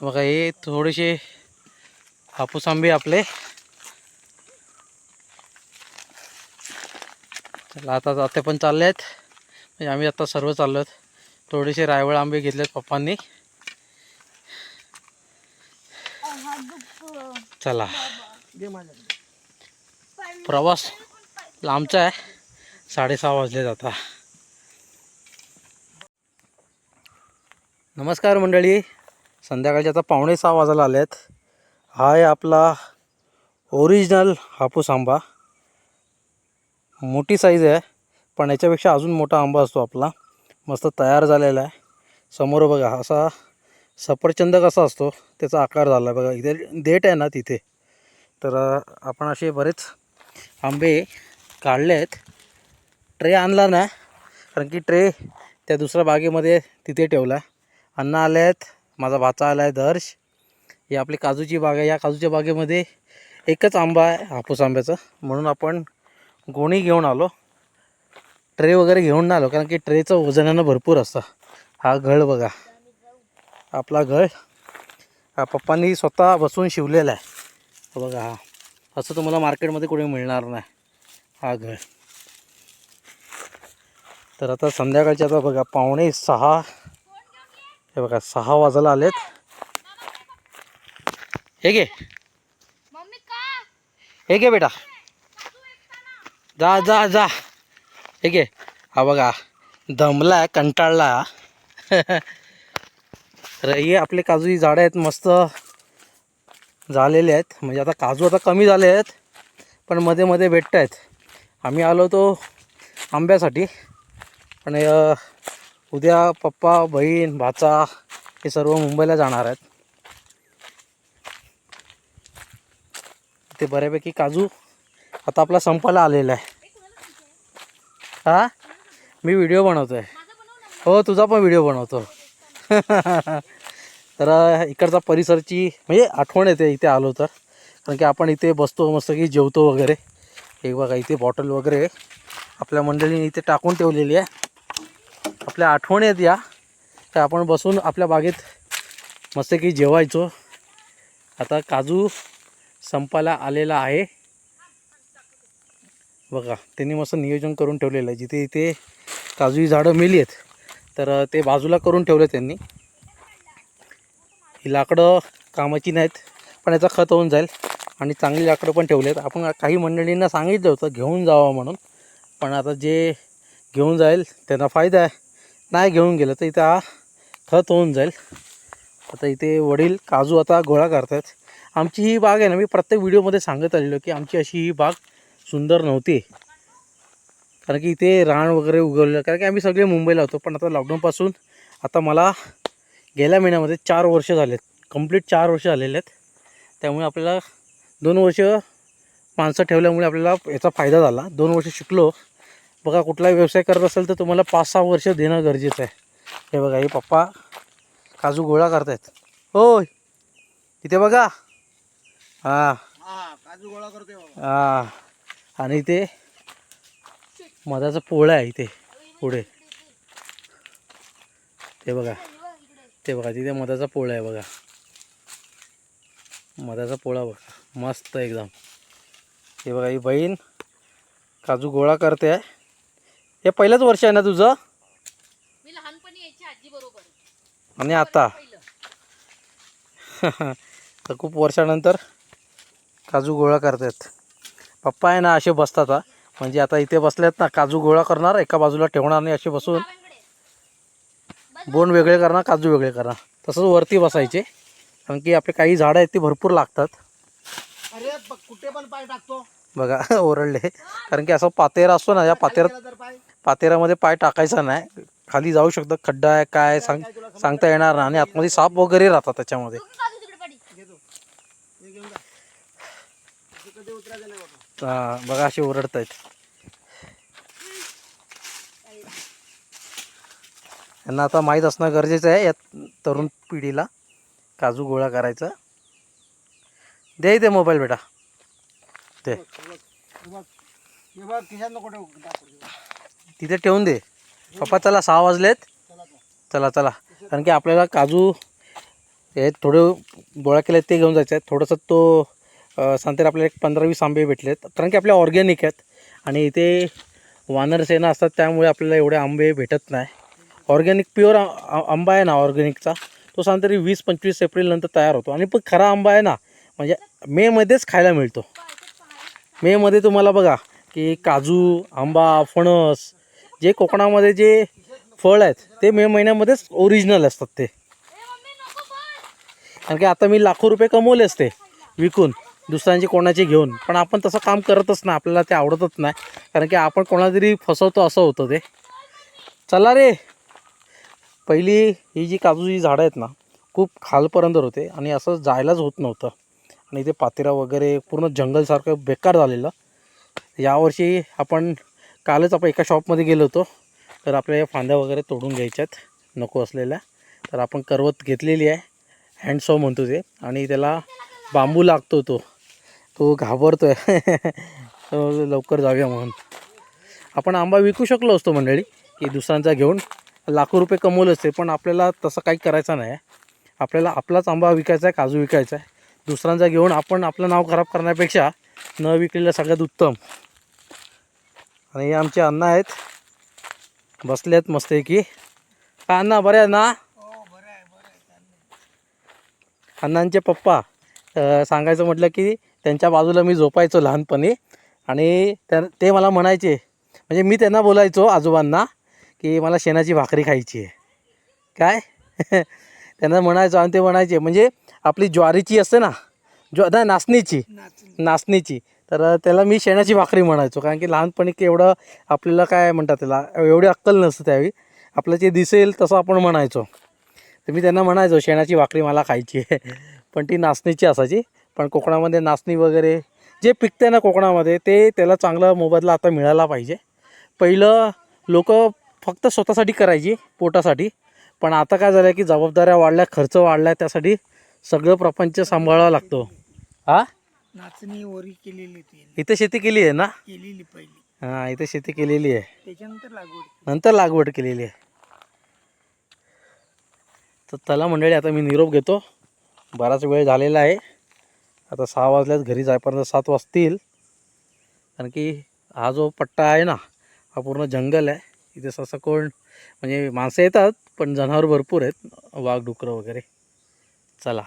बघा हे थोडेसे हापूस आंबे आपले. चला आता जाते पण चालले आहेत म्हणजे आम्ही आता सर्व चाललो आहेत थोडेसे रायवळ आंबे घेतलेत पप्पांनी. चला. प्रवास लांबचा आहे. साडेसहा वाजले आता. नमस्कार मंडळी. संध्याकाळचे आता पावणे सहा वाजायला आले आहेत हा आहे आपला ओरिजिनल हापूस आंबा. मोठी साईज आहे पण याच्यापेक्षा अजून मोठा आंबा असतो आपला. मस्त तयार झालेला आहे. समोर बघा असा सफरचंद कसा असतो त्याचा आकार झाला आहे बघा. इथे देठ आहे ना तिथे. तर आपण असे बरेच आंबे काढले आहेत ट्रे आणला ना कारण की ट्रे त्या दुसऱ्या बागेमध्ये तिथे ठेवला आहे. अण्णा आले आहेत माझा भाचा आला आहे दर्श. ही आपली काजूची बाग आहे. या काजूच्या बागेमध्ये एकच आंबा आहे हापूस आंब्याचं. म्हणून आपण गोणी घेऊन आलो. ट्रे वगैरे घेऊन नाही आलो कारण की ट्रेचं वजनानं भरपूर असतं. हा घळ बघा. आपला घळ हा पप्पांनी स्वतः बसून शिवलेला आहे. बघा हा. असं तुम्हाला मार्केटमध्ये कुठे मिळणार नाही. हा घळ तर आता संध्याकाळच्या आता बघा पावणे सहा. हे बघा सहा वाजायला आलेत. हे घे. हे घे बेटा. जा जा जा. हे घे. हा बघा दमला कंटाळला तर हे आपले काजू ही झाडं आहेत मस्त झालेले आहेत. म्हणजे आता काजू आता कमी झाले आहेत पण मध्ये मध्ये भेटत आहेत आम्ही आलो तो आंब्यासाठी. पण उद्या पप्पा बहीण भाचा हे सर्व मुंबईला जाणार आहेत. ते बऱ्यापैकी काजू आता आपला संपायला आलेला आहे. हा? मी व्हिडिओ बनवतो आहे हो तुझा पण व्हिडिओ बनवतो. तर इकडचा परिसरची म्हणजे आठवण येते इथे आलो तर. कारण की आपण इथे बसतो मस्त की जेवतो वगैरे. हे बघा इथे बॉटल वगैरे आपल्या मंडळीने इथे टाकून ठेवलेली आहे. आपल्या आठवणी आहेत या. तर आपण बसून आपल्या बागेत मस्त की जेवायचो. आता काजू संपायला आलेला आहे. बघा त्यांनी मस्त नियोजन करून ठेवलेलं आहे. जिथे इथे काजूची झाडं मेली आहेत तर ते बाजूला करून ठेवले त्यांनी. ही लाकडं कामाची नाहीत पण याचा खत होऊन जाईल. आणि चांगली लाकडं पण ठेवली आहेत. आपण काही मंडळींना सांगितलं होतं घेऊन जावं म्हणून. पण आता जे घेऊन जाईल त्यांना फायदा आहे. नाही घेऊन गेलं तर इथं हा खत होऊन जाईल. आता इथे वडील काजू आता गोळा करतात. आमची ही बाग आहे ना मी प्रत्येक व्हिडिओमध्ये सांगत आलेलो की आमची अशी ही बाग सुंदर नव्हती. कारण की इथे रान वगैरे उगवलं. कारण की आम्ही सगळे मुंबईला होतो पण आता लॉकडाऊनपासून आता मला गेल्या महिन्यामध्ये चार वर्ष झालेत. कंप्लीट चार वर्ष झालेले आहेत. त्यामुळे आपल्याला दोन वर्ष माणसं ठेवल्यामुळे आपल्याला याचा फायदा झाला. दोन वर्ष शिकलो. बघा कुठलाही व्यवसाय करत असेल तर तुम्हाला पाच सहा वर्ष देणं गरजेचं आहे. हे बघा हे पप्पा काजू गोळा करतायत. होय इथे बघा. हां. काजू गोळा करते हां. आणि इथे मधाचा पोळा आहे इथे पुढे. ते बघा ते बघा तिथे मधाचा पोळा आहे बघा. मधाचा पोळा बघा मस्त एकदम. हे बघा ही बहीण काजू गोळा करते आहे. हे पहिलंच वर्ष आहे ना तुझं? मी लहानपणी यायची आजी बरोबर. आणि आता? तर खूप वर्षानंतर काजू गोळा करतात पप्पा आहे ना असे बसतात हा. म्हणजे आता इथे बसलेत ना काजू गोळा करणार एका बाजूला ठेवणार नाही असे बसून. बोंड वेगळे करणार काजू वेगळे करणार. तसंच वरती बसायचे. कारण की आपले काही झाडं आहेत ती भरपूर लागतात. अरे कुठे पण पाय टाकतो. बघा ओरडले. कारण की असं पातेरा असतो ना या पातेरात पातेरामध्ये पाय पातेऱ्यामध्ये पाय टाकायचा नाही. खाली जाऊ शकतं. खड्डा आहे काय सांग सांगता येणार नाही. आणि आतमध्ये साप वगैरे राहतात त्याच्यामध्ये. हां हा, बघा असे ओरडत आहेत यांना आता माहीत असणं गरजेचं आहे या तरुण पिढीला. काजू गोळा करायचा. दे दे मोबाईल बेटा. दे. तिथे ठेवून दे. पप्पा चला सहा वाजलेत. चला चला. चला कारण की आपल्याला काजू हे थोडे गोळा केले ते घेऊन जायचं आहे थोडंसं तो अ, आपल्याला एक पंधरा वीस आंबे भेटले आहेत कारण की आपल्या ऑर्गॅनिक आहेत. आणि इथे वानरसेना असतात त्यामुळे आपल्याला एवढे आंबे भेटत नाही. ऑर्गॅनिक प्युअर आंबा आहे ना ऑर्गॅनिकचा? तो साधारण तरी वीस पंचवीस एप्रिलनंतर तयार होतो. आणि पण खरा आंबा आहे ना म्हणजे मेमध्येच खायला मिळतो. मेमध्ये तुम्हाला बघा की काजू आंबा फणस जे कोकणामध्ये जे फळ आहेत ते मे महिन्यामध्येच ओरिजिनल असतात ते. कारण की आता मी लाखो रुपये कमवले असते विकून दुसऱ्यांचे कोणाचे घेऊन. पण आपण तसं काम करतच नाही आपल्याला ते आवडतच नाही. कारण की आपण कोणाला तरी फसवतो असं होतं ते. चला रे. पहिली ही जी काजूची झाडं आहेत ना खूप खालपर्यंत होते आणि असं जायलाच होत नव्हतं. आणि ते पातेरा वगैरे पूर्ण जंगलसारखं बेकार झालेलं. यावर्षी आपण कालच आपण एका शॉपमध्ये गेलो होतो. तर आपल्या या फांद्या वगैरे तोडून घ्यायच्यात. नको असलेल्या. तर आपण करवत घेतलेली आहे. हँडसॉ म्हणतो ते. आणि त्याला बांबू लागतो तो. तो घाबरतो आहे तो लवकर जाऊया म्हणून. आपण आंबा विकू शकलो असतो मंडळी. की दुसऱ्यांचा घेऊन. लाखो रुपये कमवलं असते पण आपल्याला तसं काही करायचं नाही आहे. आपल्याला आपलाच आंबा विकायचा आहे काजू विकायचा आहे. दुसऱ्यांचा घेऊन आपण आपलं नाव खराब करण्यापेक्षा न विकलेलं सगळ्यात उत्तम. आणि हे आमचे अण्णा आहेत. बसले आहेत मस्तपैकी. का अण्णा बरे आहे ना? अण्णांचे पप्पा सांगायचं म्हटलं की त्यांच्या बाजूला मी झोपायचो लहानपणी. आणि त्या ते मला म्हणायचे म्हणजे मी त्यांना बोलायचो आजोबांना की मला शेणाची भाकरी खायची आहे. काय? त्यांना म्हणायचो आणि ते म्हणायचे म्हणजे आपली ज्वारीची असते ना ज्वा नाचणीची. नाचणीची. तर त्याला मी शेणाची भाकरी म्हणायचो कारण की लहानपणी एवढं आपल्याला काय म्हणतात त्याला एवढी अक्कल नसतं त्यावेळी. आपलं जे दिसेल तसं आपण म्हणायचो. तर मी त्यांना म्हणायचो शेणाची भाकरी मला खायची आहे. पण ती नाचणीची असायची. पण कोकणामध्ये नाचणी वगैरे जे पिकते ना कोकणामध्ये ते त्याला चांगला मोबदला आता मिळाला पाहिजे. पहिलं लोक फक्त स्वतःसाठी करायची पोटासाठी. पण आता काय झालं की जबाबदाऱ्या वाढल्या खर्च वाढला त्यासाठी सगळं प्रपंच सांभाळावा लागतो. हा नाचणी वरी केलेली ती. इथे शेती केली आहे ना? केलेली पहिली. हां इथे शेती केलेली आहे. त्याच्यानंतर लागवड नंतर लागवड केलेली आहे. तर चला मंडळी आता मी निरोप घेतो. बराच वेळ झालेला आहे. आता सहा वाजल्यात घरी जायपर्यंत सात वाजतील. कारण की हा जो पट्टा आहे ना हा पूर्ण जंगल आहे. इथे असं कोण म्हणजे माणसं येतात पण जनावर भरपूर आहेत. वाघ डुकरं वगैरे. चला.